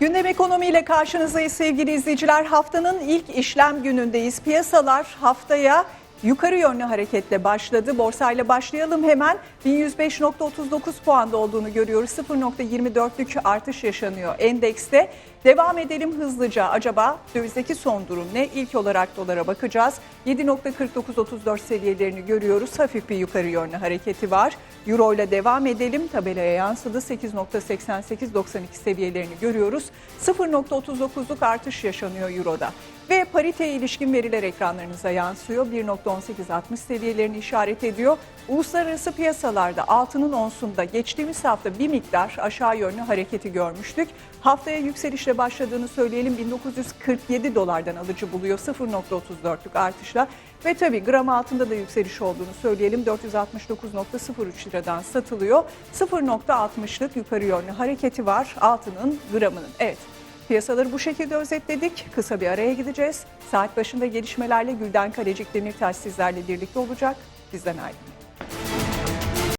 Gündem ekonomiyle karşınızdayız sevgili izleyiciler. Haftanın ilk işlem günündeyiz. Piyasalar haftaya yukarı yönlü hareketle başladı. Borsayla başlayalım hemen. 1105.39 puanda olduğunu görüyoruz. 0.24'lük artış yaşanıyor endekste. Devam edelim hızlıca. Acaba dövizdeki son durum ne? İlk olarak dolara bakacağız. 7.4934 seviyelerini görüyoruz. Hafif bir yukarı yönlü hareketi var. Euro ile devam edelim. Tabelaya yansıdı. 8.8892 seviyelerini görüyoruz. 0.39'luk artış yaşanıyor Euro'da. Ve pariteye ilişkin veriler ekranlarınıza yansıyor. 1.1860 seviyelerini işaret ediyor. Uluslararası piyasalarda altının onsunda geçtiğimiz hafta bir miktar aşağı yönlü hareketi görmüştük. Haftaya yükselişle başladığını söyleyelim. 1947 dolardan alıcı buluyor 0.34'lük artışla. Ve tabii gram altında da yükseliş olduğunu söyleyelim. 469.03 liradan satılıyor. 0.60'lık yukarı yönlü hareketi var altının gramının. Evet. Piyasaları bu şekilde özetledik. Kısa bir araya gideceğiz. Saat başında gelişmelerle Gülden Kalecik Demirtaş sizlerle birlikte olacak. Bizden ayrılmayın.